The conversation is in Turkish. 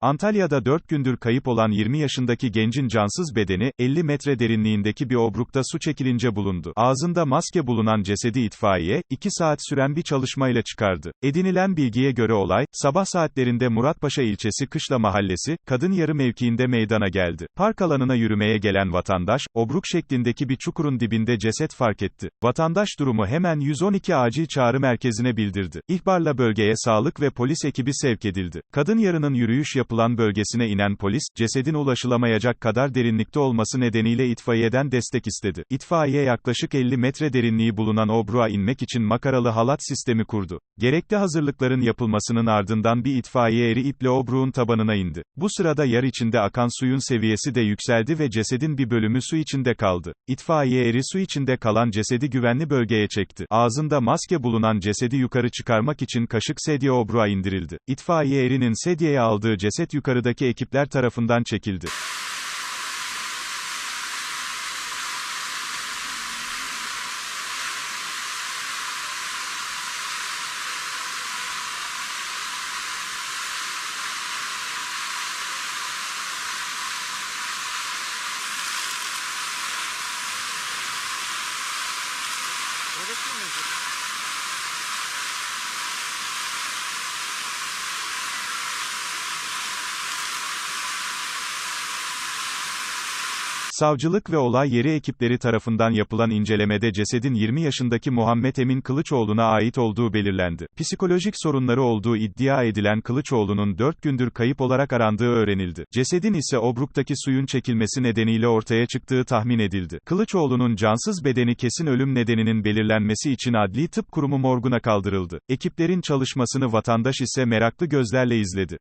Antalya'da 4 gündür kayıp olan 20 yaşındaki gencin cansız bedeni, 50 metre derinliğindeki bir obrukta su çekilince bulundu. Ağzında maske bulunan cesedi itfaiye, 2 saat süren bir çalışmayla çıkardı. Edinilen bilgiye göre olay, sabah saatlerinde Muratpaşa ilçesi Kışla Mahallesi, Kadın Yarı mevkiinde meydana geldi. Park alanına yürümeye gelen vatandaş, obruk şeklindeki bir çukurun dibinde ceset fark etti. Vatandaş durumu hemen 112 acil çağrı merkezine bildirdi. İhbarla bölgeye sağlık ve polis ekibi sevk edildi. Kadın Yarı'nın yürüyüş yapılan bölgesine inen polis, cesedin ulaşılamayacak kadar derinlikte olması nedeniyle itfaiyeden destek istedi. İtfaiye yaklaşık 50 metre derinliği bulunan obruğa inmek için makaralı halat sistemi kurdu. Gerekli hazırlıkların yapılmasının ardından bir itfaiye eri iple obruğun tabanına indi. Bu sırada yer içinde akan suyun seviyesi de yükseldi ve cesedin bir bölümü su içinde kaldı. İtfaiye eri su içinde kalan cesedi güvenli bölgeye çekti. Ağzında maske bulunan cesedi yukarı çıkarmak için kaşık sedye obruğa indirildi. İtfaiye erinin sedyeye aldığı ceset yukarıdaki ekipler tarafından çekildi. Burası mıydı? Savcılık ve olay yeri ekipleri tarafından yapılan incelemede cesedin 20 yaşındaki Muhammed Emin Kılıçoğlu'na ait olduğu belirlendi. Psikolojik sorunları olduğu iddia edilen Kılıçoğlu'nun 4 gündür kayıp olarak arandığı öğrenildi. Cesedin ise obruktaki suyun çekilmesi nedeniyle ortaya çıktığı tahmin edildi. Kılıçoğlu'nun cansız bedeni kesin ölüm nedeninin belirlenmesi için Adli Tıp Kurumu morguna kaldırıldı. Ekiplerin çalışmasını vatandaş ise meraklı gözlerle izledi.